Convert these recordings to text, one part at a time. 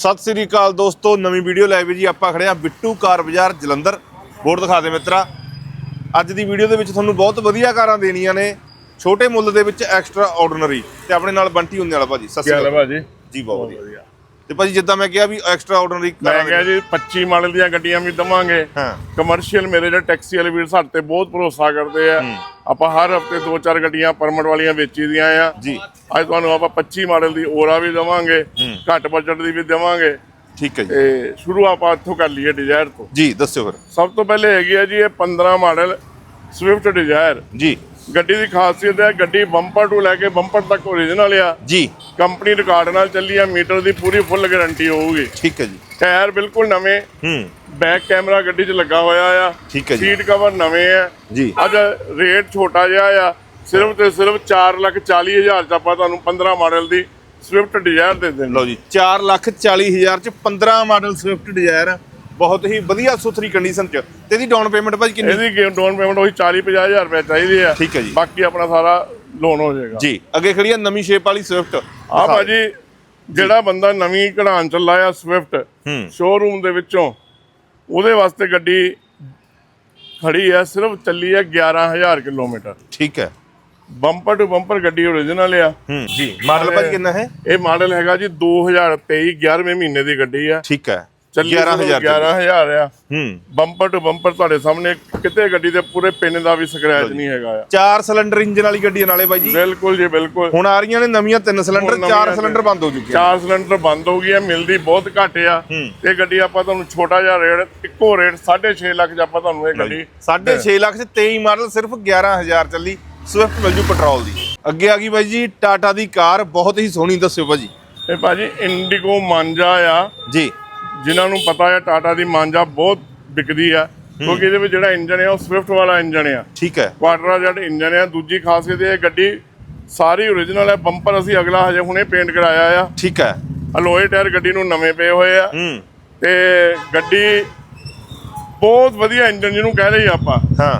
ਸਤਿ ਸ੍ਰੀ ਅਕਾਲ ਦੋਸਤੋ ਨਵੀਂ ਵੀਡੀਓ ਲੈ ਵੀ ਜੀ ਆਪਾਂ ਖੜੇ ਆ ਬਿੱਟੂ ਕਾਰ ਬਾਜ਼ਾਰ ਜਲੰਧਰ। ਬੋਰਡ ਦਿਖਾ ਦੇ ਮਿੱਤਰਾ। ਅੱਜ ਦੀ ਵੀਡੀਓ ਦੇ ਵਿੱਚ ਤੁਹਾਨੂੰ ਬਹੁਤ ਵਧੀਆ ਕਾਰਾਂ ਦੇਣੀਆਂ ਨੇ ਛੋਟੇ ਮੁੱਲ ਦੇ ਵਿੱਚ ਐਕਸਟਰਾ ਆਰਡੀਨਰੀ ਤੇ ਆਪਣੇ ਨਾਲ ਬੰਟੀ ਹੁੰਦੇ ਵਾਲਾ ਭਾਜੀ ਸਤਿ ਸ੍ਰੀ ਅਕਾਲ। ਭਾਜੀ? ਜੀ ਬਹੁਤ ਵਧੀਆ। ਤੇ ਭਾਜੀ ਜਿੱਦਾਂ ਮੈਂ ਕਿਹਾ ਵੀ ਐਕਸਟਰਾ ਆਰਡੀਨਰੀ ਮੈਂ ਕਿਹਾ ਜੀ 25 ਮਾਡਲ ਦੀਆਂ ਗੱਡੀਆਂ ਵੀ ਦਵਾਂਗੇ। ਹਾਂ। ਕਮਰਸ਼ੀਅਲ ਮੇਰੇ ਜਿਹੜੇ ਟੈਕਸੀ ਵਾਲੇ ਵੀਰ ਸਾਡੇ ਤੇ ਬਹੁਤ ਭਰੋਸਾ ਕਰਦੇ ਆ। ਆਪਾਂ ਹਰ ਹਫ਼ਤੇ ਦੋ ਚਾਰ ਗੱਡੀਆਂ ਪਰਮਿਟ ਵਾਲੀਆਂ ਵੇਚੀ ਦੀਆਂ ਆ। ਜੀ। ਅੱਜ ਤੁਹਾਨੂੰ ਆਪਾਂ 25 ਮਾਡਲ ਦੀ ਓਰਾ ਵੀ ਦਵਾਂਗੇ। ਘੱਟ ਬਜਟ ਦੀ ਵੀ ਦਵਾਂਗੇ। ਠੀਕ ਹੈ ਜੀ। ਤੇ ਸ਼ੁਰੂ ਆਪਾਂ ਇੱਥੋਂ ਕਰ ਲਈਏ ਡਿਜ਼ਾਇਰ ਤੋਂ। ਜੀ ਦੱਸਿਓ ਫਿਰ। ਸਭ ਤੋਂ ਪਹਿਲੇ ਹੈਗੀ ਹੈ ਜੀ ਇਹ 15 ਮਾਡਲ ਸਵਿਫਟ ਡਿਜ਼ਾਇਰ ਜੀ। ਗੱਡੀ ਦੀ ਖਾਸੀਅਤ ਹੈ ਗੱਡੀ ਬੰਪਰ ਤੋਂ ਲੈ ਕੇ ਬੰਪਰ ਤੱਕ ਓਰੀਜਨਲ ਆ। ਜੀ। ਕੰਪਨੀ ਰਿਕਾਰਡ ਨਾਲ ਚੱਲੀ ਆ ਮੀਟਰ ਦੀ ਪੂਰੀ ਫੁੱਲ ਗਾਰੰਟੀ ਹੋਊਗੀ। ਠੀਕ ਹੈ ਜੀ। ਟਾਇਰ ਬਿਲਕੁਲ ਨਵੇਂ ਹੂੰ। ਬੈਕ ਕੈਮਰਾ ਗੱਡੀ 'ਚ ਲੱਗਾ ਹੋਇਆ ਆ। ਠੀਕ ਹੈ ਜੀ। ਸੀਟ ਕਵਰ ਨਵੇਂ ਆ। ਜੀ। ਅੱਜ ਰੇਟ ਛੋਟਾ ਜਿਹਾ ਆ। ਸਿਰਫ ਤੇ ਸਿਰਫ 4 ਲੱਖ 40 ਹਜ਼ਾਰ ਚ ਆਪਾਂ ਤੁਹਾਨੂੰ 15 ਮਾਡਲ ਦੀ ਸਵਿਫਟ ਡਿਜ਼ਾਇਰ ਦੇ ਦਿੰਦੇ ਲਓ ਜੀ 4 ਲੱਖ 40 ਹਜ਼ਾਰ ਚ 15 ਮਾਡਲ ਸਵਿਫਟ ਡਿਜ਼ਾਇਰ ਬਹੁਤ ਹੀ ਵਧੀਆ ਸੁਥਰੀ ਕੰਡੀਸ਼ਨ ਚ। ਤੇ ਇਹਦੀ ਡਾਊਨ ਪੇਮੈਂਟ ਭਾਜੀ ਕਿੰਨੀ? ਇਹਦੀ ਡਾਊਨ ਪੇਮੈਂਟ ਉਹੀ 40 50 ਹਜ਼ਾਰ ਰੁਪਏ ਚਾਹੀਦੀ ਆ। ਠੀਕ ਹੈ ਜੀ। ਬਾਕੀ ਆਪਣਾ ਸਾਰਾ ਲੋਨ ਹੋ ਜਾਏਗਾ। ਜੀ ਅੱਗੇ ਖੜੀ ਆ ਨਵੀਂ ਸ਼ੇਪ ਵਾਲੀ ਸਵਿਫਟ ਆ ਭਾਜੀ ਜਿਹੜਾ ਬੰਦਾ ਨਵੀਂ ਕਢਾਣ ਚੱਲਾ ਆ ਸਵਿਫਟ ਹੂੰ। ਸ਼ੋਰੂਮ ਦੇ ਵਿੱਚੋਂ ਉਹਦੇ ਵਾਸਤੇ ਗੱਡੀ ਖੜੀ ਆ ਸਿਰਫ ਚੱਲੀ ਆ 11000 ਕਿਲੋਮੀਟਰ। ਠੀਕ ਹੈ। ਬੰਪਰ ਟੂ ਬੰਪਰ ਗੱਡੀ ਓਰੀਜਨਲ ਆ। ਹੂੰ ਜੀ। ਮਾਡਲ ਭਾਜੀ ਕਿੰਨਾ ਹੈ? ਇਹ ਮਾਡਲ ਹੈਗਾ ਜੀ 2023 11ਵੇਂ ਮਹੀਨੇ ਦੀ ਗੱਡੀ ਆ। ਠੀਕ ਹੈ। 11000 11000 ਆ। ਹੂੰ। ਬੰਪਰ ਟੂ ਬੰਪਰ ਤੁਹਾਡੇ ਸਾਹਮਣੇ ਕਿਤੇ ਗੱਡੀ ਦੇ ਪੂਰੇ ਪਿੰਨ ਦਾ ਵੀ ਸਕ੍ਰੈਚ ਨਹੀਂ ਹੈਗਾ ਆ। ਚਾਰ ਸਿਲੰਡਰ ਇੰਜਨ ਵਾਲੀ ਗੱਡੀ ਆ ਨਾਲੇ ਬਾਈ ਜੀ। ਬਿਲਕੁਲ ਜੀ ਬਿਲਕੁਲ। ਹੁਣ ਆ ਰਹੀਆਂ ਨੇ ਨਵੀਆਂ ਤਿੰਨ ਸਿਲੰਡਰ ਹੁਣ ਚਾਰ ਨਵੀਆਂ ਸਿਲੰਡਰ ਬੰਦ ਹੋ ਚੁੱਕੇ ਆ ਚਾਰ ਸਿਲੰਡਰ ਬੰਦ ਹੋ ਗਈ ਆ ਮਿਲਦੀ ਬਹੁਤ ਘੱਟ ਆ। ਇਹ ਗੱਡੀ ਆਪਾਂ ਤੁਹਾਨੂੰ ਛੋਟਾ ਜਿਹਾ ਰੇਟ ਇੱਕੋ ਰੇਟ 6.5 ਲੱਖ ਚ ਆਪਾਂ ਤੁਹਾਨੂੰ ਇਹ ਗੱਡੀ 6.5 ਲੱਖ ਚ 23 ਮਾਡਲ ਸਿਰਫ 11000 ਚੱਲੀ। ਸਵਿਫਟ ਮਿਲ ਜੂ ਪੈਟਰੋਲ ਦੀ। ਅੱਗੇ ਆ ਗਈ ਬਾਈ ਜੀ ਟਾਟਾ ਦੀ ਕਾਰ ਬਹੁਤ ਹੀ ਸੋਹਣੀ ਦੱਸਿਓ ਭਾਜੀ। ਇਹ ਭਾਜੀ ਇੰਡੀਗੋ ਮਾਂਜਾ ਆ। ਜੀ। ਜਿਨ੍ਹਾਂ ਨੂੰ ਪਤਾ ਆ ਟਾਟਾ ਦੀ ਮਾਂਜਾ ਬਹੁਤ ਵਿਕਦੀ ਆ ਕਿਉਂਕਿ ਇਹਦੇ ਵਿੱਚ ਜਿਹੜਾ ਇੰਜਨ ਆ ਉਹ ਸਵਿਫਟ ਵਾਲਾ ਇੰਜਨ ਆ ਠੀਕ ਹੈ। ਕੁਆਟਰਾ ਜੈਟ ਇੰਜਨ ਆ ਦੂਜੀ ਖਾਸੀਅਤ ਇਹ ਗੱਡੀ ਸਾਰੀ ਓਰੀਜਨਲ ਹੈ ਬੰਪਰ ਅਸੀਂ ਅਗਲਾ ਹਜੇ ਹੁਣੇ ਪੇਂਟ ਕਰਾਇਆ ਆ। ਠੀਕ ਹੈ। ਅਲੋਏ ਟਾਇਰ ਗੱਡੀ ਨੂੰ ਨਵੇਂ ਪਏ ਹੋਏ ਆ। ਹੂੰ। ਤੇ ਗੱਡੀ ਬਹੁਤ ਵਧੀਆ ਇੰਜਨ ਜਿਹਨੂੰ ਕਹਿ ਲਈ ਆਪਾਂ। ਹਾਂ।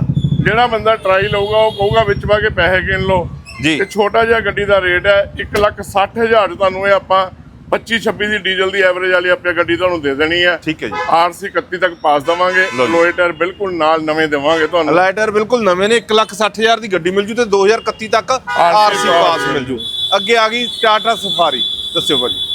ਜਿਹੜਾ ਬੰਦਾ ਟਰਾਈ ਲਊਗਾ ਉਹ ਕਹੂਗਾ ਵਿੱਚ ਪਾ ਕੇ ਪੈਸੇ ਗਿਣ ਲਓ। ਜੀ। ਤੇ ਛੋਟਾ ਜਿਹਾ ਗੱਡੀ ਦਾ ਰੇਟ ਹੈ 160000 ਤੁਹਾਨੂੰ ਇਹ ਆਪਾਂ 25 26 ਦੀ ਡੀਜ਼ਲ ਦੀ ਐਵਰੇਜ ਵਾਲੀ ਆਪਣੀ ਗੱਡੀ ਤੁਹਾਨੂੰ ਦੇ ਦੇਣੀ ਹੈ ਠੀਕ ਹੈ ਜੀ। ਆਰਸੀ 31 ਤੱਕ ਪਾਸ ਦਵਾਂਗੇ। ਲਓ ਜੀ। ਲੋਏ ਟਾਇਰ ਬਿਲਕੁਲ ਨਾਲ ਨਵੇਂ ਦੇਵਾਂਗੇ ਤੁਹਾਨੂੰ। ਲਾਈਟਰ ਬਿਲਕੁਲ ਨਵੇਂ ਨੇ 160000 ਦੀ ਗੱਡੀ ਮਿਲ ਜੂ ਤੇ 2031 ਤੱਕ ਆਰਸੀ ਪਾਸ ਮਿਲ ਜੂ। ਅੱਗੇ ਆ ਗਈ ਟਾਟਾ ਸਫਾਰੀ ਦੱਸਿਓ ਭਾਜੀ।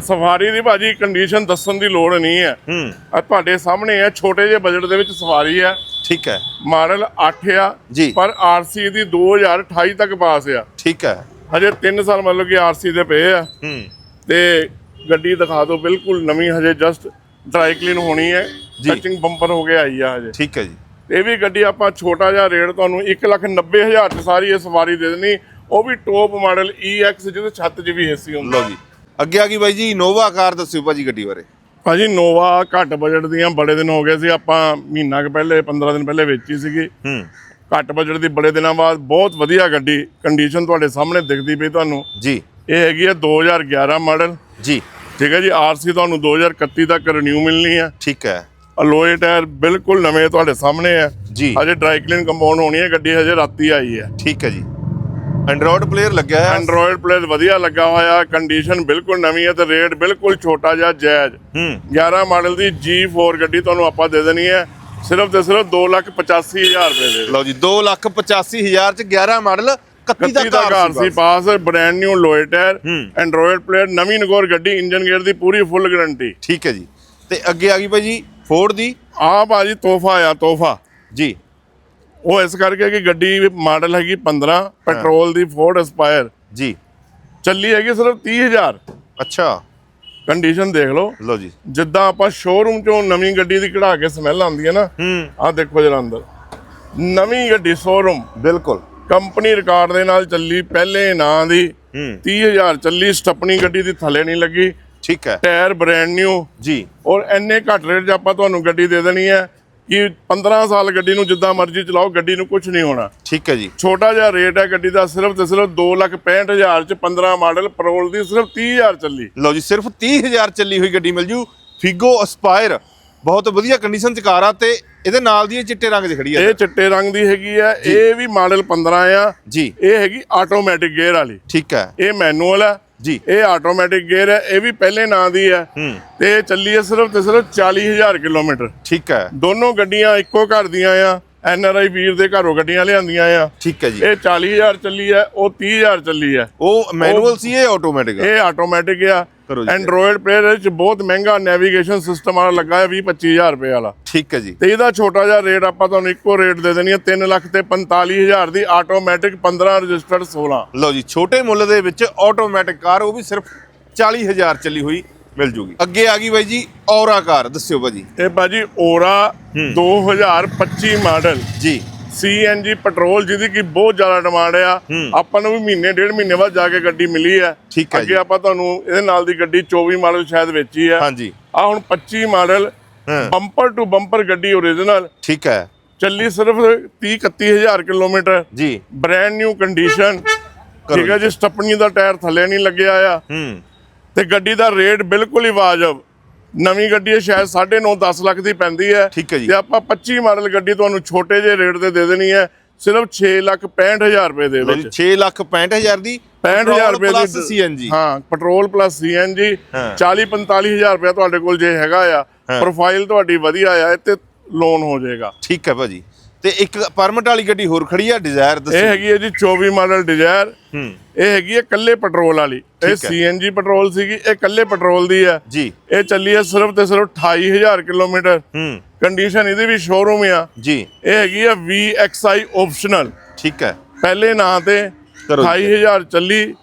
ਸਫਾਰੀ ਦੀ ਭਾਜੀ ਕੰਡੀਸ਼ਨ ਦੱਸਣ ਦੀ ਲੋੜ ਨਹੀਂ ਹੈ। ਹੂੰ। ਆ ਤੁਹਾਡੇ ਸਾਹਮਣੇ ਹੈ ਛੋਟੇ ਜਿਹੇ ਬਜਟ ਦੇ ਵਿੱਚ ਸਫਾਰੀ ਹੈ। ਠੀਕ ਹੈ। ਮਾਡਲ 8 ਆ। ਪਰ ਆਰਸੀ ਦੀ 2028 ਤੱਕ ਪਾਸ ਆ। ਠੀਕ ਹੈ। ਹਜੇ 3 ਸਾਲ ਮਤਲਬ ਕਿ ਆਰਸੀ ਦੇ ਪਏ ਆ। ਹੂੰ। ਤੇ ਗੱਡੀ ਦਿਖਾ ਦਿਓ ਬਿਲਕੁਲ ਨਵੀਂ ਹਜੇ ਜਸਟ ਡਰਾਈ ਕਲੀਨ ਹੋਣੀ ਹੈ। ਟੱਚਿੰਗ ਬੰਪਰ ਹੋ ਕੇ ਆਈ ਆ ਹਜੇ। ਠੀਕ ਹੈ ਜੀ। ਇਹ ਵੀ ਗੱਡੀ ਆਪਾਂ ਛੋਟਾ ਜਿਹਾ ਰੇਟ ਤੁਹਾਨੂੰ 190000 ਚ ਸਾਰੀ ਇਹ ਸਵਾਰੀ ਦੇ ਦੇਣੀ। ਉਹ ਵੀ ਟੋਪ ਮਾਡਲ EX ਜਿਹਦੇ ਛੱਤ 'ਚ ਵੀ ਏਸੀ ਹੁੰਦਾ। ਲਓ ਜੀ। ਅੱਗੇ ਆ ਗਈ ਬਾਈ ਜੀ ਇਨੋਵਾ ਕਾਰ ਦੱਸਿਓ ਭਾਜੀ ਗੱਡੀ ਬਾਰੇ। ਭਾਜੀ ਨੋਵਾ ਘੱਟ ਬਜਟ ਦੀਆਂ ਬੜੇ ਦਿਨ ਹੋ ਗਏ ਸੀ। ਆਪਾਂ ਮਹੀਨਾ ਕੁ ਪਹਿਲੇ 15 ਦਿਨ ਪਹਿਲੇ ਵੇਚੀ ਸੀਗੀ। ਹੂੰ। ਘੱਟ ਬਜਟ ਦੀ ਬੜੇ ਦਿਨਾਂ ਬਾਅਦ ਬਹੁਤ ਵਧੀਆ ਗੱਡੀ ਕੰਡੀਸ਼ਨ ਤੁਹਾਡੇ ਸਾਹਮਣੇ ਦਿਖਦੀ ਪਈ ਤੁਹਾਨੂੰ। ਜੀ। ਇਹ ਹੈਗੀ ਹੈ 2011 ਮਾਡਲ। ਜੀ। ਠੀਕ ਹੈ ਜੀ ਆਰਸੀ ਤੁਹਾਨੂੰ 2031 ਤੱਕ ਰਿਨਿਊ ਮਿਲਣੀ ਹੈ ਠੀਕ ਹੈ। ਅਲੋਏ ਟਾਇਰ ਬਿਲਕੁਲ ਨਵੇਂ ਤੁਹਾਡੇ ਸਾਹਮਣੇ ਹੈ ਜੀ। ਹਜੇ ਡਰਾਈ ਕਲੀਨ ਕੰਪਾਊਂਡ ਹੋਣੀ ਹੈ ਗੱਡੀ ਹਜੇ ਰਾਤੀ ਆਈ ਹੈ। ਠੀਕ ਹੈ ਜੀ। ਐਂਡਰੋਇਡ ਪਲੇਅਰ ਲੱਗਿਆ ਹੈ ਐਂਡਰੋਇਡ ਪਲੇਅਰ ਵਧੀਆ ਲੱਗਾ ਹੋਇਆ ਕੰਡੀਸ਼ਨ ਬਿਲਕੁਲ ਨਵੀਂ ਹੈ ਤੇ ਰੇਟ ਬਿਲਕੁਲ ਛੋਟਾ ਜਿਹਾ ਜਾਇਜ਼। ਹੂੰ। 11 ਮਾਡਲ ਦੀ G4 ਗੱਡੀ ਤੁਹਾਨੂੰ ਆਪਾਂ ਦੇ ਦੇਣੀ ਹੈ ਸਿਰਫ ਤੇ ਸਿਰਫ 285000 ਰੁਪਏ ਦੇ। ਲਓ ਜੀ 285000 ਚ 11 ਮਾਡਲ 31 ਕੱਤੀ ਦਾ ਕਾਰ ਸੀ ਪਾਸ ਬ੍ਰਾਂਡ ਨਿਊ ਲੋਏ ਟਾਇਰ ਹੂੰ। ਐਂਡਰੋਇਡ ਪਲੇਅਰ ਨਵੀਂ ਨਗੋਰ ਗੱਡੀ ਇੰਜਨ ਗੇਅਰ ਦੀ ਪੂਰੀ ਫੁੱਲ ਗਾਰੰਟੀ ਠੀਕ ਹੈ ਜੀ। ਤੇ ਅੱਗੇ ਆ ਗਈ ਭਾਈ ਜੀ ਫੋਰਡ ਦੀ। ਆਹ ਭਾਜੀ ਤੋਹਫਾ ਆ ਤੋਹਫਾ। ਜੀ। ਉਹ ਇਸ ਕਰਕੇ ਕਿ ਗੱਡੀ ਮਾਡਲ ਹੈਗੀ 15 ਪੈਟਰੋਲ ਦੀ ਫੋਰਡ ਐਸਪਾਇਰ ਜੀ। ਚੱਲੀ ਹੈਗੀ ਸਿਰਫ 30000 ਅੱਛਾ। ਕੰਡੀਸ਼ਨ ਦੇਖ ਲਓ। ਲਓ ਜੀ। ਜਿੱਦਾਂ ਆਪਾਂ ਸ਼ੋਰੂਮ ਚੋਂ ਨਵੀਂ ਗੱਡੀ ਦੀ ਕਢਾ ਕੇ ਸਮੈਲ ਆਉਂਦੀ ਹੈ ਨਾ ਹੂੰ। ਆਹ ਦੇਖੋ ਜਰਾ ਅੰਦਰ। ਨਵੀਂ ਗੱਡੀ ਸ਼ੋਰੂਮ ਬਿਲਕੁਲ। ਕੰਪਨੀ ਰਿਕਾਰਡ ਦੇ ਨਾਲ ਚੱਲੀ ਪਹਿਲੇ ਨਾਂ ਦੀ ਹੂੰ। 30000 ਚੱਲੀ ਸਟੱਪਣੀ ਗੱਡੀ ਦੀ ਥੱਲੇ ਨਹੀਂ ਲੱਗੀ। ਠੀਕ ਹੈ। ਟਾਇਰ ਬ੍ਰਾਂਡ ਨਿਊ ਜੀ। ਔਰ ਇੰਨੇ ਘੱਟ ਰੇਟ 'ਚ ਆਪਾਂ ਤੁਹਾਨੂੰ ਗੱਡੀ ਦੇ ਦੇਣੀ ਹੈ ਕਿ 15 ਸਾਲ ਗੱਡੀ ਨੂੰ ਜਿੱਦਾਂ ਮਰਜ਼ੀ ਚਲਾਓ ਗੱਡੀ ਨੂੰ ਕੁਝ ਨਹੀਂ ਹੋਣਾ। ਠੀਕ ਹੈ ਜੀ। ਛੋਟਾ ਜਿਹਾ ਰੇਟ ਹੈ ਗੱਡੀ ਦਾ ਸਿਰਫ ਤੇ ਸਿਰਫ 265000 ਚ 15 ਮਾਡਲ ਪੈਟਰੋਲ ਦੀ ਸਿਰਫ 30000 ਚੱਲੀ। ਲਓ ਜੀ ਸਿਰਫ 30000 ਚੱਲੀ ਹੋਈ ਗੱਡੀ ਮਿਲ ਜੂ। ਫਿਗੋ ਅਸਪਾਇਰ ਬਹੁਤ ਵਧੀਆ ਕੰਡੀਸ਼ਨ ਚ ਕਾਰ ਆ ਤੇ ਇਹਦੇ ਨਾਲ ਦੀ ਇਹ ਚਿੱਟੇ ਰੰਗ ਦੀ ਖੜੀ ਆ ਇਹ ਚਿੱਟੇ ਰੰਗ ਦੀ ਹੈਗੀ ਆ ਇਹ ਵੀ ਮਾਡਲ 15 ਆ। ਜੀ। ਇਹ ਹੈਗੀ ਆਟੋਮੈਟਿਕ ਗੇਅਰ ਵਾਲੀ। ਠੀਕ ਹੈ। ਇਹ ਮੈਨੂਅਲ ਹੈ ਜੀ। ਇਹ ਆਟੋਮੈਟਿਕ ਗੇਅਰ ਹੈ ਇਹ ਵੀ ਪਹਿਲੇ ਨਾਂ ਦੀ ਹੈ। ਤੇ ਇਹ ਚੱਲੀ ਹੈ ਸਿਰਫ ਤੇ ਸਿਰਫ 40000 ਕਿਲੋਮੀਟਰ। ਠੀਕ ਹੈ। ਦੋਨੋਂ ਗੱਡੀਆਂ ਇੱਕੋ ਘਰ ਦੀਆਂ ਆ। ਐਨ ਆਰ ਆਈ ਵੀਰ ਦੇ ਘਰੋਂ ਗੱਡੀਆਂ ਲਿਆਂਦੀਆਂ ਆ। ਠੀਕ ਹੈ ਜੀ। ਇਹ 40000 ਚੱਲੀ ਹੈ ਉਹ 30000 ਚੱਲੀ ਹੈ। ਉਹ ਮੈਨੂਅਲ ਸੀ ਇਹ ਆਟੋਮੈਟਿਕ ਇਹ ਆਟੋਮੈਟਿਕ ਆ। ਐਂਡਰੋਇਡ ਪਲੇਅਰ ਵਿੱਚ ਬਹੁਤ ਮਹਿੰਗਾ ਨੈਵੀਗੇਸ਼ਨ ਸਿਸਟਮ ਵਾਲਾ ਲੱਗਾ ਹੈ 20 25000 ਰੁਪਏ ਵਾਲਾ। ਠੀਕ ਹੈ ਜੀ। ਤੇ ਇਹਦਾ ਛੋਟਾ ਜਿਹਾ ਰੇਟ ਆਪਾਂ ਤੁਹਾਨੂੰ ਇੱਕੋ ਰੇਟ ਦੇ ਦੇਣੀ ਹੈ 3 ਲੱਖ ਤੇ 45000 ਦੀ ਆਟੋਮੈਟਿਕ 15 ਰਜਿਸਟਰਡ 16 ਲਓ ਜੀ ਛੋਟੇ ਮੁੱਲ ਦੇ ਵਿੱਚ ਆਟੋਮੈਟਿਕ ਕਾਰ ਉਹ ਵੀ ਸਿਰਫ 40000 ਚੱਲੀ ਹੋਈ। ਮਿਲ ਜੂਗੀ। ਅੱਗੇ ਆ ਗਈ ਬਾਈ ਜੀ ਔਰਾ ਕਾਰ ਦੱਸਿਓ ਭਾਜੀ। ਇਹ ਬਾਜੀ ਓਰਾ 2025 ਮਾਡਲ। ਜੀ। ਸੀਐਨਜੀ ਪੈਟਰੋਲ ਜਿਹਦੀ ਕੀ ਬਹੁਤ ਜ਼ਿਆਦਾ ਡਿਮਾਂਡ ਆ। ਆਪਾਂ ਨੂੰ ਵੀ ਮਹੀਨੇ ਡੇਢ ਮਹੀਨੇ ਬਾਅਦ ਜਾ ਕੇ ਗੱਡੀ ਮਿਲੀ ਹੈ ਠੀਕ ਹੈ ਜੀ। ਅੱਗੇ ਆਪਾਂ ਤੁਹਾਨੂੰ ਇਹਦੇ ਨਾਲ ਦੀ ਗੱਡੀ 24 ਮਾਡਲ ਸ਼ਾਇਦ ਵੇਚੀ ਹੈ ਹਾਂਜੀ। ਆ ਹੁਣ 25 ਮਾਡਲ। ਬੰਪਰ ਟੂ ਬੰਪਰ ਗੱਡੀ ਓਰੀਜਨਲ ਠੀਕ ਹੈ। ਚੱਲੀ ਸਿਰਫ 30 31000 ਕਿਲੋਮੀਟਰ। ਜੀ। ਬ੍ਰੈਂਡ ਨਿਊ ਕੰਡੀਸ਼ਨ ਠੀਕ ਹੈ ਜੀ ਸਟੱਪਣੀ ਦਾ ਟਾਇਰ ਥੱਲੇ ਨਹੀਂ ਲੱਗਿਆ ਆ। ਹੂੰ। ਤੇ ਗੱਡੀ ਦਾ ਰੇਟ ਬਿਲਕੁਲ ਹੀ ਵਾਜਬ ਨਵੀਂ ਗੱਡੀ ਹੈ ਸ਼ਾਇਦ 9.5 10 ਲੱਖ ਦੀ ਪੈਂਦੀ ਹੈ। ਠੀਕ ਹੈ ਜੀ। ਤੇ ਆਪਾਂ 25 ਮਾਡਲ ਗੱਡੀ ਤੁਹਾਨੂੰ ਛੋਟੇ ਜਿਹੇ ਰੇਟ ਤੇ ਦੇ ਦੇਣੀ ਹੈ ਸਿਰਫ 6 ਲੱਖ 65000 ਰੁਪਏ ਦੇ ਵਿੱਚ। ਜੀ 6 ਲੱਖ 65000 ਦੀ 65000 ਰੁਪਏ ਪਲੱਸ ਦੀ ਸੀਐਨਜੀ ਹਾਂ ਪੈਟਰੋਲ ਪਲੱਸ ਸੀਐਨਜੀ ਹਾਂ। 40 45000 ਰੁਪਏ ਤੁਹਾਡੇ ਕੋਲ ਜੇ ਹੈਗਾ ਆ ਪ੍ਰੋਫਾਈਲ ਤੁਹਾਡੀ ਵਧੀਆ ਆ ਤੇ ਲੋਨ ਹੋ ਜਾਏਗਾ। ਠੀਕ ਹੈ ਭਾਜੀ। ਤੇ ਇੱਕ ਪਰਮਿਟ ਵਾਲੀ ਗੱਡੀ ਹੋਰ ਖੜੀ ਆ ਡਿਜ਼ਾਇਰ ਇਹ ਦੱਸੋ ਹੈਗੀ ਹੈ ਜੀ 24 ਮਾਡਲ ਡਿਜ਼ਾਇਰ ਹੂੰ। ਇਹ ਹੈਗੀ ਹੈ ਕੱਲੇ ਪੈਟਰੋਲ ਵਾਲੀ। ਇਹ। ਸੀਐਨਜੀ ਪੈਟਰੋਲ ਸੀਗੀ ਇਹ ਕੱਲੇ ਪੈਟਰੋਲ ਦੀ ਹੈ ਜੀ। ਇਹ ਚੱਲੀ ਹੈ ਸਿਰਫ ਤੇ ਸਿਰਫ 28000 ਕਿਲੋਮੀਟਰ। ਹੂੰ। ਕੰਡੀਸ਼ਨ ਇਹਦੀ ਵੀ ਸ਼ੋਰੂਮ ਆ। ਜੀ। ਇਹ ਹੈਗੀ ਆ VXI ਆਪਸ਼ਨਲ ਠੀਕ ਹੈ। ਪਹਿਲੇ ਨਾਂ ਤੇ ਕਰੋ ਜੀ। 28000 ਚੱਲੀ।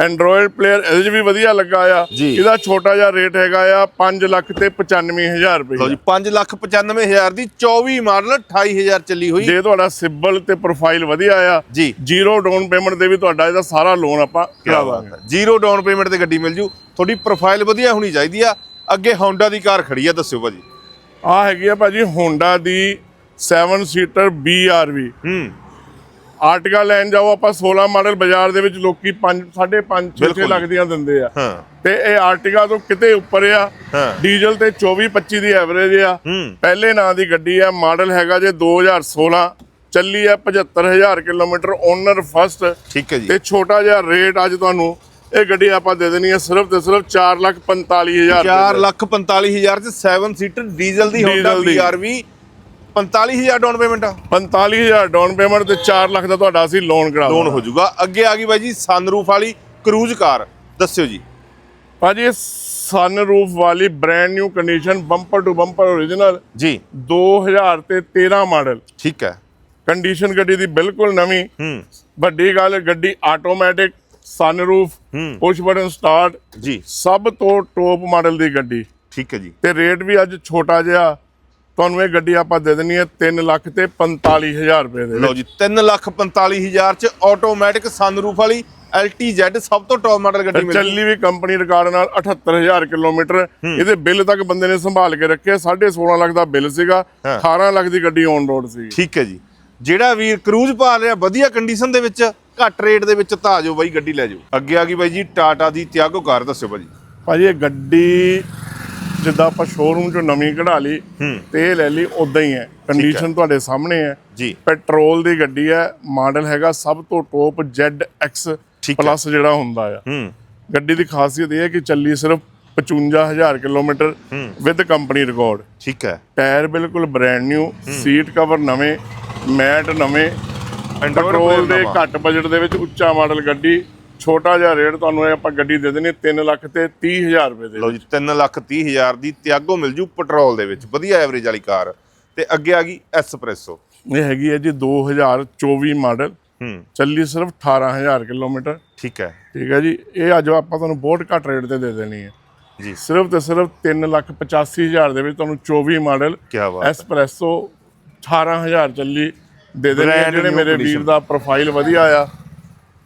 ਐਂਡਰੋਇਡ ਪਲੇਅਰ ਇਹਦੇ 'ਚ ਵੀ ਵਧੀਆ ਲੱਗਾ ਆ। ਜੀ। ਇਹਦਾ ਛੋਟਾ ਜਿਹਾ ਰੇਟ ਹੈਗਾ ਆ 5 ਲੱਖ ਤੇ 95000 ਲਓ ਰੁਪਏ ਜੀ 595000 ਦੀ 24 ਮਾਡਲ 28000 ਚੱਲੀ ਹੋਈ। ਜੇ ਤੁਹਾਡਾ ਸਿਬਲ ਤੇ ਪ੍ਰੋਫਾਈਲ ਵਧੀਆ ਆ ਜੀ। ਜ਼ੀਰੋ ਡਾਊਨ ਪੇਮੈਂਟ ਦੇ ਵੀ ਤੁਹਾਡਾ ਇਹਦਾ ਸਾਰਾ ਲੋਨ ਆਪਾਂ ਕਰਾ ਦਾਂਗੇ ਜ਼ੀਰੋ ਡਾਊਨ ਪੇਮੈਂਟ ਤੇ ਗੱਡੀ ਮਿਲ ਜੂ। ਤੁਹਾਡੀ ਪ੍ਰੋਫਾਈਲ ਵਧੀਆ ਹੋਣੀ ਚਾਹੀਦੀ ਆ। ਅੱਗੇ ਹੋਂਡਾ ਦੀ ਕਾਰ ਖੜੀ ਆ ਦੱਸਿਓ ਭਾਜੀ। ਆ ਹੈਗੀ ਆ ਭਾਜੀ ਹੋਂਡਾ ਦੀ 7 ਸੀਟਰ BRV ਹੂੰ। ਆਰਟਿਕਾ ਲੈਣ ਜਾਓ ਆਪਾਂ 16 ਮਾਡਲ ਬਾਜ਼ਾਰ ਦੇ ਵਿੱਚ ਲੋਕੀ 5 5.5 6 ਬਿਲਕੁਲ। ਲੱਖ ਦੀਆਂ ਦਿੰਦੇ ਆ। ਤੇ ਇਹ ਆਰਟਿਕਾ ਤੋਂ ਕਿਤੇ ਉੱਪਰ ਆ। ਡੀਜ਼ਲ ਤੇ 24 25 ਦੀ ਐਵਰੇਜ ਆ। ਪਹਿਲੇ ਨਾਂ ਦੀ ਗੱਡੀ ਆ ਮਾਡਲ ਹੈਗਾ ਜੇ 2016 ਚੱਲੀ ਆ 75000 ਕਿਲੋਮੀਟਰ ਓਨਰ ਫਸਟ ਠੀਕ ਹੈ ਜੀ। ਤੇ ਛੋਟਾ ਜਿਹਾ ਰੇਟ ਅੱਜ ਤੁਹਾਨੂੰ ਇਹ ਗੱਡੀ ਆਪਾਂ ਦੇ ਦੇਣੀ ਹੈ ਸਿਰਫ ਤੇ ਸਿਰਫ 445000 4 ਲੱਖ 45000 ਚ 7 ਸੀਟਰ ਡੀਜ਼ਲ ਦੀ ਦੀ। BRV 45000 ਡਾਊਨ ਪੇਮੈਂਟ ਆ। 45000 ਡਾਊਨ ਪੇਮੈਂਟ ਤੇ 4 ਲੱਖ ਦਾ ਤੁਹਾਡਾ ਅਸੀਂ ਲੋਨ ਕਰਾ ਲੋਨ ਹੋ ਜਾਊਗਾ ਅੱਗੇ ਆ ਗਈ ਬਾਈ ਜੀ ਸਨਰੂਫ ਵਾਲੀ ਕਰੂਜ਼ ਕਾਰ ਦੱਸਿਓ ਜੀ। ਭਾਜੀ ਇਹ ਸਨ ਰੂਫ ਵਾਲੀ brand new condition bumper to bumper original ਜੀ। 2000 ਤੇ 13 ਮਾਡਲ। ਠੀਕ ਹੈ। ਕੰਡੀਸ਼ਨ ਗੱਡੀ ਦੀ ਬਿਲਕੁਲ ਨਵੀਂ। ਹੂੰ। ਵੱਡੀ ਗੱਲ ਗੱਡੀ ਆਟੋਮੈਟਿਕ ਸਨਰੂਫ ਹੂੰ। ਪੁਸ਼ ਬਟਨ ਸਟਾਰਟ ਜੀ। ਸਭ ਤੋਂ ਟੋਪ ਮਾਡਲ ਦੀ ਗੱਡੀ। ਠੀਕ ਹੈ ਜੀ। ਤੇ ਰੇਟ ਵੀ ਅੱਜ ਛੋਟਾ ਜਿਹਾ। ਤੁਹਾਨੂੰ ਇਹ ਗੱਡੀ ਆਪਾਂ ਦੇ ਦੇਣੀ ਹੈ 3 ਲੱਖ ਤੇ 45000 ਰੁਪਏ ਦੇ ਲਓ ਜੀ 3 ਲੱਖ 45000 ਚ ਆਟੋਮੈਟਿਕ ਸਨਰੂਫ ਵਾਲੀ LTZ ਸਭ ਤੋਂ ਟੌਪ ਮਾਡਲ ਗੱਡੀ ਮਿਲ ਚੱਲੀ ਵੀ ਕੰਪਨੀ ਰਿਕਾਰਡ ਨਾਲ 78000 ਕਿਲੋਮੀਟਰ। ਇਹਦੇ ਬਿੱਲ ਤੱਕ ਬੰਦੇ ਨੇ ਸੰਭਾਲ ਕੇ ਰੱਖਿਆ 16.5 ਲੱਖ ਦਾ ਬਿੱਲ ਸੀਗਾ ਹਾਂ। 18 ਲੱਖ ਦੀ ਗੱਡੀ ਔਨ ਰੋਡ ਸੀ ਠੀਕ ਹੈ ਜੀ। ਜਿਹੜਾ ਵੀਰ ਕਰੂਜ਼ ਭਾਲ ਰਿਹਾ ਵਧੀਆ ਕੰਡੀਸ਼ਨ ਦੇ ਵਿੱਚ ਘੱਟ ਰੇਟ ਦੇ ਵਿੱਚ ਤਾਂ ਆ ਜਾਓ ਬਾਈ ਗੱਡੀ ਲੈ ਜਾਓ। ਅੱਗੇ ਆ ਗਈ ਬਾਈ ਜੀ ਟਾਟਾ ਦੀ ਤਿਆਗੋ ਕਾਰ ਦੱਸਿਓ ਭਾਜੀ ਭਾਜੀ ਇਹ ਗੱਡੀ ਜਿੱਦਾਂ ਆਪਾਂ ਸ਼ੋਰੂਮ ਚੋਂ ਨਵੀਂ ਕਢਾ ਲਈ ਤੇ ਇਹ ਲੈ ਲਈ ਉਦਾਂ ਹੀ ਹੈ। ਕੰਡੀਸ਼ਨ ਤੁਹਾਡੇ ਸਾਹਮਣੇ ਹੈ। ਜੀ। ਪੈਟਰੋਲ ਦੀ ਗੱਡੀ ਹੈ ਮਾਡਲ ਹੈਗਾ ਸਭ ਤੋਂ ਟੋਪ ZX। ਪਲੱਸ ਜਿਹੜਾ ਹੁੰਦਾ ਆ। ਹੂੰ। ਗੱਡੀ ਦੀ ਖਾਸੀਅਤ ਇਹ ਹੈ ਕਿ ਚੱਲੀ ਸਿਰਫ 55000 ਕਿਲੋਮੀਟਰ ਵਿਦ ਕੰਪਨੀ ਰਿਕਾਰਡ ਠੀਕ ਹੈ। ਟਾਇਰ ਬਿਲਕੁਲ ਬ੍ਰੈਂਡ ਨਿਊ ਸੀਟ ਕਵਰ ਨਵੇਂ ਮੈਟ ਨਵੇਂ ਪੈਟਰੋਲ ਦੇ। ਘੱਟ ਬਜਟ ਦੇ ਵਿੱਚ ਉੱਚਾ ਮਾਡਲ ਗੱਡੀ। ਛੋਟਾ ਜਿਹਾ ਰੇਟ ਤੁਹਾਨੂੰ ਇਹ ਆਪਾਂ ਗੱਡੀ ਦੇ ਦੇਣੀ 3 ਲੱਖ ਤੇ 30000 ਰੁਪਏ ਦੇ ਲਓ ਜੀ 3 ਲੱਖ 30 ਹਜ਼ਾਰ ਦੀ ਤਿਆਗੋ ਮਿਲ ਜੂ ਪੈਟਰੋਲ ਦੇ ਵਿੱਚ ਵਧੀਆ ਐਵਰੇਜ ਵਾਲੀ ਕਾਰ। ਤੇ ਅੱਗੇ ਆ ਗਈ ਐਸਪ੍ਰੈਸੋ ਇਹ ਹੈਗੀ ਹੈ ਜੀ 2024 ਮਾਡਲ ਹੂੰ। ਚੱਲੀ ਸਿਰਫ 18000 ਕਿਲੋਮੀਟਰ। ਠੀਕ ਹੈ। ਠੀਕ ਹੈ ਜੀ ਇਹ ਅੱਜ ਆਪਾਂ ਤੁਹਾਨੂੰ ਬਹੁਤ ਘੱਟ ਰੇਟ ਤੇ ਦੇ ਦੇਣੀ ਹੈ। ਜੀ। ਸਿਰਫ ਤੇ ਸਿਰਫ 3 ਲੱਖ 85000 ਦੇ ਵਿੱਚ ਤੁਹਾਨੂੰ 24 ਮਾਡਲ ਕੀ ਬਾਤ ਐਸਪ੍ਰੈਸੋ 18000 ਚੱਲੀ ਦੇ ਦੇਣੀ ਜਿਹੜੇ ਮੇਰੇ। ਵੀਰ ਦਾ ਪ੍ਰੋਫਾਈਲ ਵਧੀਆ ਆ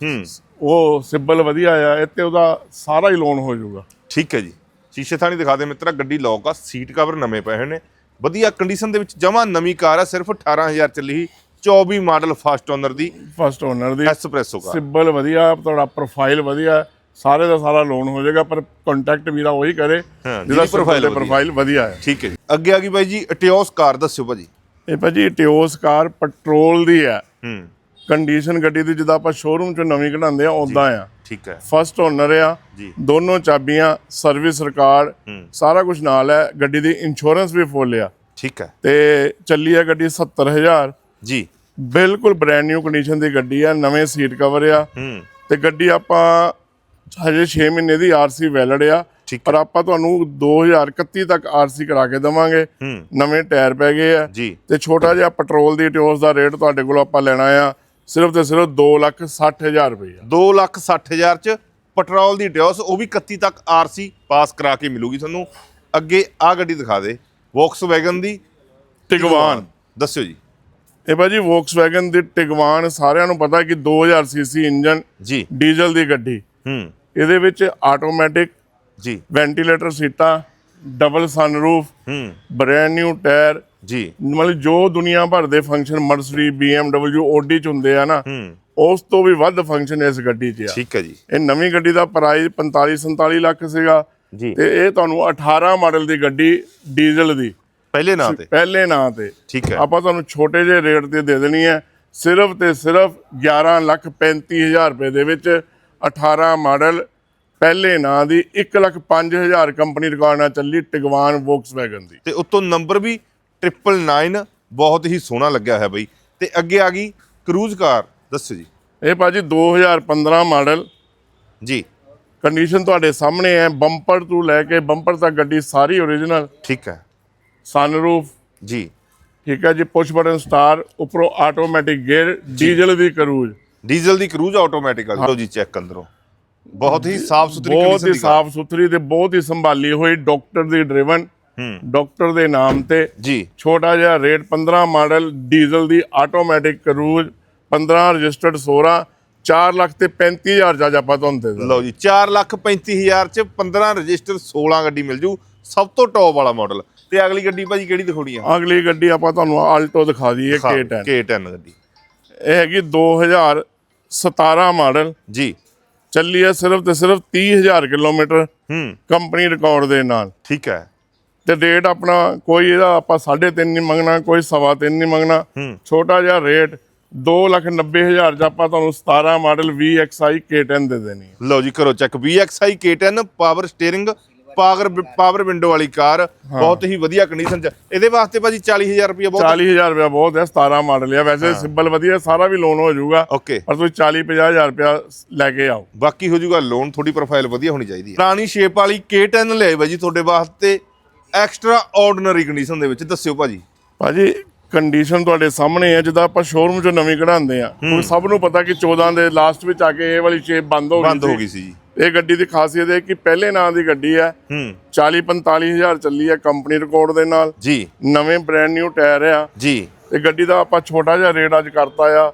ਹੂੰ। ਉਹ ਸਿਬਲ ਵਧੀਆ ਆ ਤੇ ਉਹਦਾ ਸਾਰਾ ਹੀ ਲੋਨ ਹੋ ਜਾਊਗਾ। ਠੀਕ ਹੈ ਜੀ। ਸ਼ੀਸ਼ੇ ਥਾਣੀ ਦਿਖਾ ਦੇ ਮਿੱਤਰਾ ਗੱਡੀ ਲੌਕ ਆ ਸੀਟ ਕਵਰ ਨਵੇਂ ਪਏ ਹੋਏ ਨੇ। ਵਧੀਆ ਕੰਡੀਸ਼ਨ ਦੇ ਵਿੱਚ ਜਮਾ ਨਵੀਂ ਕਾਰ ਆ ਸਿਰਫ 18000 ਚੱਲੀ ਸੀ। 24 ਮਾਡਲ ਫਸਟ ਓਨਰ ਦੀ ਫਸਟ ਓਨਰ ਦੀ। S Presso car. ਸਿਬਲ ਵਧੀਆ ਤੁਹਾਡਾ ਪ੍ਰੋਫਾਈਲ ਵਧੀਆ ਸਾਰੇ ਦਾ ਸਾਰਾ ਲੋਨ ਹੋ ਜਾਏਗਾ ਪਰ ਕੰਟੈਕਟ ਵੀਰਾ ਉਹੀ ਕਰੇ ਜਿਹਦਾ ਪ੍ਰੋਫਾਈਲ ਪ੍ਰੋਫਾਈਲ ਵਧੀਆ। ਹੈ ਠੀਕ ਹੈ ਜੀ। ਅੱਗੇ ਆ ਗਈ ਬਾਈ ਜੀ ਇਟਿਓਸ ਕਾਰ ਦੱਸਿਓ ਭਾਜੀ। ਇਹ ਭਾਜੀ ਟਿਓਸ ਕਾਰ ਪੈਟਰੋਲ ਦੀ ਹੈ ਹੂੰ। ਕੰਡੀਸ਼ਨ ਗੱਡੀ ਦੀ ਜਿੱਦਾਂ ਆਪਾਂ ਸ਼ੋਰੂਮ ਚੋਂ ਨਵੀਂ ਕਢਾਉਂਦੇ ਆ ਉਦਾਂ ਆ। ਠੀਕ ਹੈ। ਫਸਟ ਓਨਰ ਆ। ਦੋਨੋਂ ਚਾਬੀਆਂ ਸਰਵਿਸ ਰਿਕਾਰਡ। ਸਾਰਾ ਕੁਝ ਨਾਲ ਹੈ ਗੱਡੀ ਦੀ ਇੰਸ਼ੋਰੈਂਸ ਵੀ ਫੁੱਲ ਆ। ਠੀਕ ਹੈ। ਤੇ ਚੱਲੀ ਆ ਗੱਡੀ 70000 ਜੀ। ਬਿਲਕੁਲ ਬ੍ਰੈਂਡ ਨਿਊ ਕੰਡੀਸ਼ਨ ਦੀ ਗੱਡੀ ਆ ਨਵੇਂ ਸੀਟ ਕਵਰ ਆ। ਤੇ ਗੱਡੀ ਆਪਾਂ ਹਜੇ 6 ਮਹੀਨੇ ਦੀ ਆਰਸੀ ਵੈਲਿਡ ਆ ਪਰ ਆਪਾਂ ਤੁਹਾਨੂੰ 2031 ਤੱਕ ਆਰਸੀ ਕਰਾ ਕੇ ਦਵਾਂਗੇ। ਨਵੇਂ ਟਾਇਰ ਪੈ ਗਏ ਆ। ਜੀ। ਤੇ ਛੋਟਾ ਜਿਹਾ ਪੈਟਰੋਲ ਦੀ ਟਿਓਸ ਦਾ ਰੇਟ ਤੁਹਾਡੇ ਕੋਲ ਆਪਾਂ ਲੈਣਾ ਆ ਸਿਰਫ ਤੇ ਸਿਰਫ 260000 ਰੁਪਏ ਦੋ ਲੱਖ ਸੱਠ ਹਜ਼ਾਰ ਚ ਪੈਟਰੋਲ ਦੀ ਡਿਓਸ ਉਹ ਵੀ 31 ਤੱਕ ਆਰਸੀ ਪਾਸ ਕਰਾ ਕੇ ਮਿਲੂਗੀ ਤੁਹਾਨੂੰ। ਅੱਗੇ ਆ ਗੱਡੀ ਦਿਖਾ ਦੇ ਵੈਗਨ ਦੀ ਟਿਗਵਾਨ ਦੱਸਿਓ ਜੀ। ਇਹ ਭਾਜੀ ਵੋਕਸਵੈਗਨ ਦੀ ਟਿਗਵਾਨ ਸਾਰਿਆਂ ਨੂੰ ਪਤਾ ਕਿ 2000 ਸੀਸੀ ਇੰਜਨ ਜੀ। ਡੀਜ਼ਲ ਦੀ ਗੱਡੀ। ਹੂੰ। ਇਹਦੇ ਵਿੱਚ ਆਟੋਮੈਟਿਕ ਜੀ। ਵੈਂਟੀਲੇਟਰ ਸੀਟਾਂ ਡਬਲ ਸਨਰੂਫ ਹੂੰ। ਬ੍ਰੈਂਡ ਨਿਊ ਟਾਇਰ ਜੀ। ਮਤਲਬ ਜੋ ਦੁਨੀਆ ਭਰ ਦੇ ਫੰਕਸ਼ਨ ਮਰਸਡੀ BMW ਓਡੀ ਚ ਹੁੰਦੇ ਆ ਨਾ ਉਸ ਤੋਂ ਵੀ ਵੱਧ ਫੰਕਸ਼ਨ ਇਸ ਗੱਡੀ 'ਚ ਆ। ਠੀਕ ਹੈ ਜੀ। ਇਹ ਨਵੀਂ ਗੱਡੀ ਦਾ ਪ੍ਰਾਈਸ 45 47 ਲੱਖ ਸੀਗਾ। ਜੀ। ਤੇ ਇਹ ਤੁਹਾਨੂੰ 18 ਮਾਡਲ ਦੀ ਗੱਡੀ ਡੀਜ਼ਲ ਦੀ। ਪਹਿਲੇ ਨਾਂ ਤੇ? ਪਹਿਲੇ ਨਾਂ ਤੇ। ਠੀਕ ਹੈ। ਆਪਾਂ ਤੁਹਾਨੂੰ ਛੋਟੇ ਜਿਹੇ ਰੇਟ ਤੇ ਦੇ ਦੇਣੀ ਹੈ। ਸਿਰਫ ਤੇ ਸਿਰਫ 11 ਲੱਖ 35000 ਰੁਪਏ ਦੇ ਵਿੱਚ 18 ਮਾਡਲ ਪਹਿਲੇ ਨਾਂ ਦੀ 1 ਲੱਖ 5000 ਕੰਪਨੀ ਰਿਕਾਰਡ ਨਾਲ ਚੱਲੀ ਟਿਗਵਾਨ ਵੋਕਸਵੈਗਨ ਦੀ। ਤੇ ਉੱਤੋਂ ਨੰਬਰ ਵੀ 999 ਬਹੁਤ ਹੀ ਸੋਹਣਾ ਲੱਗਿਆ ਹੋਇਆ ਬਈ। ਤੇ ਅੱਗੇ ਆ ਗਈ ਕਰੂਜ਼ ਕਾਰ ਦੱਸਿਓ ਜੀ। ਇਹ ਭਾਜੀ 2015 ਮਾਡਲ। ਜੀ। ਕੰਡੀਸ਼ਨ ਤੁਹਾਡੇ ਸਾਹਮਣੇ ਹੈ ਬੰਪਰ ਤੋਂ ਲੈ ਕੇ ਬੰਪਰ ਤੱਕ ਗੱਡੀ ਸਾਰੀ ਓਰੀਜਨਲ ਠੀਕ ਹੈ। ਸਨਰੂਫ ਜੀ। ਠੀਕ ਹੈ ਜੀ ਪੁਸ਼ ਬਟਨ ਸਟਾਰ ਉੱਪਰੋਂ ਆਟੋਮੈਟਿਕ ਗੇਅਰ ਡੀਜ਼ਲ ਦੀ ਕਰੂਜ਼ ਡੀਜ਼ਲ ਦੀ ਕਰੂਜ਼ ਆਟੋਮੈਟਿਕ ਆ ਲਓ ਜੀ ਚੈੱਕ ਅੰਦਰੋਂ। ਬਹੁਤ ਹੀ ਸਾਫ਼ ਸੁਥਰੀ ਬਹੁਤ ਹੀ ਸਾਫ਼ ਸੁਥਰੀ ਤੇ ਬਹੁਤ ਹੀ ਸੰਭਾਲੀ ਹੋਈ ਡਾਕਟਰ ਦੀ ਡਰਾਈਵਨ ਹੂੰ। ਡਾਕਟਰ ਦੇ ਨਾਮ ਤੇ। ਜੀ। ਛੋਟਾ ਜਿਹਾ ਰੇਟ 15 ਮਾਡਲ ਡੀਜ਼ਲ ਦੀ ਆਟੋਮੈਟਿਕ ਕਰੂਜ਼ 15 ਰਜਿਸਟਰਡ 16 4 ਲੱਖ ਤੇ 35000 ਜੱਜ ਆਪਾਂ ਤੁਹਾਨੂੰ ਦੇ ਦਿੰਦੇ। ਲਓ ਜੀ 4 ਲੱਖ 35000 ਚ 15 ਰਜਿਸਟਰ 16 ਗੱਡੀ ਮਿਲ ਜੂ ਸਭ ਤੋਂ ਟੌਪ ਵਾਲਾ ਮਾਡਲ ਤੇ ਅਗਲੀ ਗੱਡੀ ਭਾਜੀ ਕਿਹੜੀ ਦਿਖਾਉਣੀ ਆ? ਅਗਲੀ ਗੱਡੀ ਆਪਾਂ ਤੁਹਾਨੂੰ ਆਲਟੋ ਦਿਖਾ ਦਈਏ K10 K10 ਗੱਡੀ। ਇਹ ਹੈਗੀ 2017 ਮਾਡਲ। ਜੀ। ਚੱਲੀ ਹੈ ਸਿਰਫ ਤੇ ਸਿਰਫ 30000 ਕਿਲੋਮੀਟਰ ਹੂੰ। ਕੰਪਨੀ ਰਿਕਾਰਡ ਦੇ ਨਾਲ। ਠੀਕ ਹੈ। ਤੇ ਰੇਟ ਆਪਣਾ ਕੋਈ ਇਹਦਾ ਆਪਾਂ 3.5 ਨਹੀਂ ਮੰਗਣਾ ਕੋਈ ਸਵਾ ਤਿੰਨ ਨਹੀਂ ਮੰਗਣਾ। ਛੋਟਾ ਜਿਹਾ ਰੇਟ 290000 ਚ ਆਪਾਂ ਤੁਹਾਨੂੰ 17 ਮਾਡਲ VXI K10 ਦੇ ਦੇਣੀ ਹੈ। ਲਓ ਜੀ ਕਰੋ check VXI K10 power steering power power window ਵਾਲੀ ਕਾਰ ਬਹੁਤ ਹੀ ਵਧੀਆ ਕੰਡੀਸ਼ਨ ਚ। ਇਹਦੇ ਵਾਸਤੇ ਭਾਜੀ 40000 ਰੁਪਏ ਬਹੁਤ 40000 ਰੁਪਇਆ ਬਹੁਤ ਹੈ 17 ਮਾਡਲ ਹੈ ਵੈਸੇ ਸਿੰਬਲ ਵਧੀਆ ਸਾਰਾ ਵੀ ਲੋਨ ਹੋ ਜਾਊਗਾ। ਓਕੇ ਪਰ ਤੁਸੀਂ 40 50000 ਰੁਪਇਆ ਲੈ ਕੇ ਆਓ। ਬਾਕੀ ਹੋ ਜਾਊਗਾ ਲੋਨ ਥੋੜੀ ਪ੍ਰੋਫਾਈਲ ਵਧੀਆ ਹੋਣੀ ਚਾਹੀਦੀ ਹੈ। ਪੁਰਾਣੀ ਸ਼ੇਪ ਵਾਲੀ K10 ਲਿਆਏ ਬਾਈ ਜੀ ਤੁਹਾਡੇ ਵਾਸਤੇ। ਐਕਸਟਰਾ ਆਰਡੀਨਰੀ ਕੰਡੀਸ਼ਨ ਦੇ ਵਿੱਚ ਦੱਸਿਓ ਭਾਜੀ। ਭਾਜੀ ਕੰਡੀਸ਼ਨ ਤੁਹਾਡੇ ਸਾਹਮਣੇ ਹੈ ਜਿੱਦਾਂ ਆਪਾਂ ਸ਼ੋਰੂਮ ਚੋਂ ਨਵੀਂ ਕਢਾਉਂਦੇ ਆ ਹੁਣ ਸਭ ਨੂੰ ਪਤਾ ਕਿ 14 ਦੇ ਲਾਸਟ ਵਿੱਚ ਆ ਕੇ ਇਹ ਵਾਲੀ ਸ਼ੇਪ ਬੰਦ ਹੋ ਗਈ ਬੰਦ ਹੋ ਸੀ। ਇਹ ਗੱਡੀ ਦੀ ਖਾਸੀਅਤ ਹੈ ਕਿ ਪਹਿਲੇ ਨਾਂ ਦੀ ਗੱਡੀ ਹੈ। ਹੂੰ। 40 45000 ਚੱਲੀ ਹੈ ਕੰਪਨੀ ਰਿਕਾਰਡ ਦੇ ਨਾਲ। ਜੀ। ਨਵੇਂ ਬ੍ਰੈਂਡ ਨਿਊ ਟਾਇਰ ਆ। ਜੀ। ਤੇ ਗੱਡੀ ਦਾ ਆਪਾਂ ਛੋਟਾ ਜਿਹਾ ਰੇਟ ਅੱਜ ਕਰਤਾ ਆ।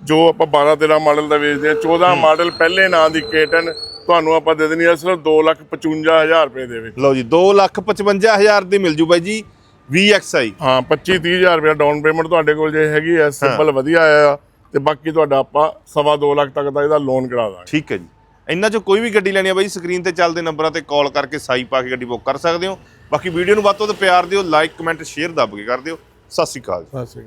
ਜੋ ਆਪਾਂ 12 13 ਮਾਡਲ ਦਾ ਵੇਚਦੇ ਆ। 14 ਮਾਡਲ ਪਹਿਲੇ ਨਾਂ ਦੀ K10 ਤੁਹਾਨੂੰ ਆਪਾਂ ਦੇ ਦੇਣੀ ਆ ਸਿਰਫ 255000 ਰੁਪਏ ਦੇ ਵਿੱਚ। ਲਓ ਜੀ 255000 ਦੀ ਮਿਲ ਜੂ ਬਾਈ ਜੀ VXI ਹਾਂ 25 30000 ਰੁਪਏ ਡਾਊਨ ਪੇਮੈਂਟ ਤੁਹਾਡੇ ਕੋਲ ਜੇ ਹੈਗੀ ਐ ਸਿੰਪਲ ਵਧੀਆ ਆ। ਤੇ ਬਾਕੀ ਤੁਹਾਡਾ ਆਪਾਂ ਸਵਾ ਦੋ ਲੱਖ ਤੱਕ ਦਾ ਇਹਦਾ ਲੋਨ ਕਰਾ ਦਾਂਗੇ। ਠੀਕ ਹੈ ਜੀ। ਇਹਨਾਂ ਚੋਂ ਕੋਈ ਵੀ ਗੱਡੀ ਲੈਣੀ ਆ ਬਾਈ, ਸਕਰੀਨ ਤੇ ਚੱਲਦੇ ਨੰਬਰਾਂ ਤੇ ਕਾਲ ਕਰਕੇ ਸਾਈ ਪਾ ਕੇ ਗੱਡੀ ਬੁੱਕ ਕਰ ਸਕਦੇ ਹੋ। ਬਾਕੀ ਵੀਡੀਓ ਨੂੰ ਵੱਧ ਤੋਂ ਵੱਧ ਪਿਆਰ ਦਿਓ ਲਾਈਕ ਕਮੈਂਟ ਸ਼ੇਅਰ ਦੱਬ ਕੇ ਕਰ ਦਿਓ। ਸਤਿ ਸ਼੍ਰੀ ਅਕਾਲ ਸਤਿ ਸ਼੍ਰੀ ਅਕਾਲ।